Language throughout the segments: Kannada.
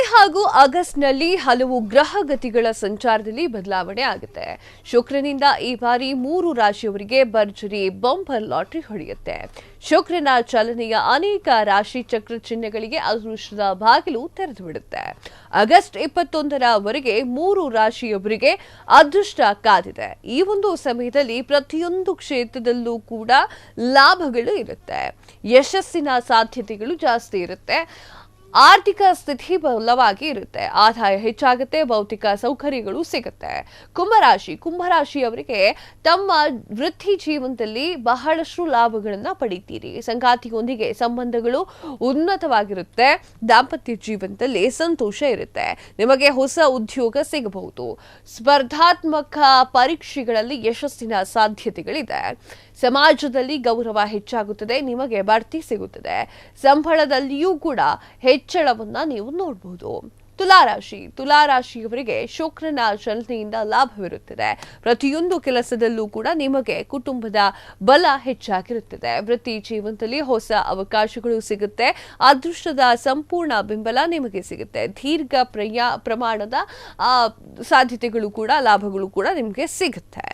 ಜುಲೈ ಹಾಗೂ ಆಗಸ್ಟ್ನಲ್ಲಿ ಹಲವು ಗ್ರಹಗತಿಗಳ ಸಂಚಾರದಲ್ಲಿ ಬದಲಾವಣೆ ಆಗುತ್ತೆ. ಶುಕ್ರನಿಂದ ಈ ಬಾರಿ ಮೂರು ರಾಶಿಯವರಿಗೆ ಭರ್ಜರಿ ಬಂಪರ್ ಲಾಟರಿ ಹೊಡೆಯುತ್ತೆ. ಶುಕ್ರನ ಚಲನೆಯ ಅನೇಕ ರಾಶಿ ಚಕ್ರ ಚಿಹ್ನೆಗಳಿಗೆ ಅದೃಷ್ಟದ ಬಾಗಿಲು ತೆರೆದು ಬಿಡುತ್ತೆ. ಆಗಸ್ಟ್ ಇಪ್ಪತ್ತೊಂದರವರೆಗೆ ಮೂರು ರಾಶಿಯವರಿಗೆ ಅದೃಷ್ಟ ಕಾದಿದೆ. ಈ ಒಂದು ಸಮಯದಲ್ಲಿ ಪ್ರತಿಯೊಂದು ಕ್ಷೇತ್ರದಲ್ಲೂ ಕೂಡ ಲಾಭಗಳು ಇರುತ್ತೆ. ಯಶಸ್ಸಿನ ಸಾಧ್ಯತೆಗಳು ಜಾಸ್ತಿ ಇರುತ್ತೆ. ಆರ್ಥಿಕ ಸ್ಥಿತಿ ಬಲವಾಗಿ ಇರುತ್ತೆ. ಆದಾಯ ಹೆಚ್ಚಾಗುತ್ತೆ, ಭೌತಿಕ ಸೌಕರ್ಯಗಳು ಸಿಗುತ್ತೆ. ಕುಂಭರಾಶಿ, ಕುಂಭರಾಶಿಯವರಿಗೆ ತಮ್ಮ ವೃತ್ತಿ ಜೀವನದಲ್ಲಿ ಬಹಳಷ್ಟು ಲಾಭಗಳನ್ನ ಪಡಿತೀರಿ. ಸಂಗಾತಿಯೊಂದಿಗೆ ಸಂಬಂಧಗಳು ಉನ್ನತವಾಗಿರುತ್ತೆ. ದಾಂಪತ್ಯ ಜೀವನದಲ್ಲಿ ಸಂತೋಷ ಇರುತ್ತೆ. ನಿಮಗೆ ಹೊಸ ಉದ್ಯೋಗ ಸಿಗಬಹುದು. ಸ್ಪರ್ಧಾತ್ಮಕ ಪರೀಕ್ಷೆಗಳಲ್ಲಿ ಯಶಸ್ಸಿನ ಸಾಧ್ಯತೆಗಳಿದೆ. ಸಮಾಜದಲ್ಲಿ ಗೌರವ ಹೆಚ್ಚಾಗುತ್ತದೆ, ನಿಮಗೆ ಬಡ್ತಿ ಸಿಗುತ್ತದೆ. ಸಂಬಳದಲ್ಲಿಯೂ ಕೂಡ ಹೆಚ್ಚಳವನ್ನ ನೀವು ನೋಡಬಹುದು ತುಲಾರಾಶಿ, ತುಲಾರಾಶಿಯವರಿಗೆ ಶುಕ್ರನ ಚಲನೆಯಿಂದ ಲಾಭವಿರುತ್ತದೆ. ಪ್ರತಿಯೊಂದು ಕೆಲಸದಲ್ಲೂ ಕೂಡ ನಿಮಗೆ ಕುಟುಂಬದ ಬಲ ಹೆಚ್ಚಾಗಿರುತ್ತದೆ. ವೃತ್ತಿ ಜೀವನದಲ್ಲಿ ಹೊಸ ಅವಕಾಶಗಳು ಸಿಗುತ್ತೆ. ಅದೃಷ್ಟದ ಸಂಪೂರ್ಣ ಬೆಂಬಲ ನಿಮಗೆ ಸಿಗುತ್ತೆ. ದೀರ್ಘ ಪ್ರಯಾ, ಪ್ರಮಾಣದ ಸಾಧ್ಯತೆಗಳು ಕೂಡ, ಲಾಭಗಳು ಕೂಡ ನಿಮಗೆ ಸಿಗುತ್ತೆ.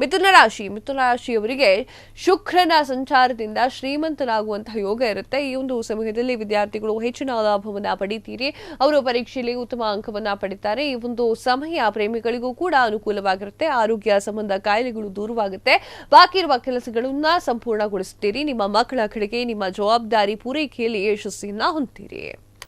ಮಿಥುನ ರಾಶಿ ಮಿಥುನ ರಾಶಿಯವರಿಗೆ ಶುಕ್ರನ ಸಂಚಾರದಿಂದ ಶ್ರೀಮಂತನಾಗುವಂತಹ ಯೋಗ ಇರುತ್ತೆ. ಈ ಒಂದು ಸಮಯದಲ್ಲಿ ವಿದ್ಯಾರ್ಥಿಗಳು ಹೆಚ್ಚಿನ ಲಾಭವನ್ನ ಪಡಿತೀರಿ. ಅವರು ಪರೀಕ್ಷೆಯಲ್ಲಿ ಉತ್ತಮ ಅಂಕವನ್ನ ಪಡಿತಾರೆ. ಈ ಒಂದು ಸಮಯ ಪ್ರೇಮಿಗಳಿಗೂ ಕೂಡ ಅನುಕೂಲವಾಗಿರುತ್ತೆ. ಆರೋಗ್ಯ ಸಂಬಂಧ ಕಾಯಿಲೆಗಳು ದೂರವಾಗುತ್ತೆ. ಬಾಕಿ ಇರುವ ಕೆಲಸಗಳನ್ನ ಸಂಪೂರ್ಣಗೊಳಿಸುತ್ತೀರಿ ನಿಮ್ಮ ಮಕ್ಕಳ ಕಡೆಗೆ ನಿಮ್ಮ ಜವಾಬ್ದಾರಿ ಪೂರೈಕೆಯಲ್ಲಿ ಯಶಸ್ಸಿನ ಹೊಂದ್ತೀರಿ.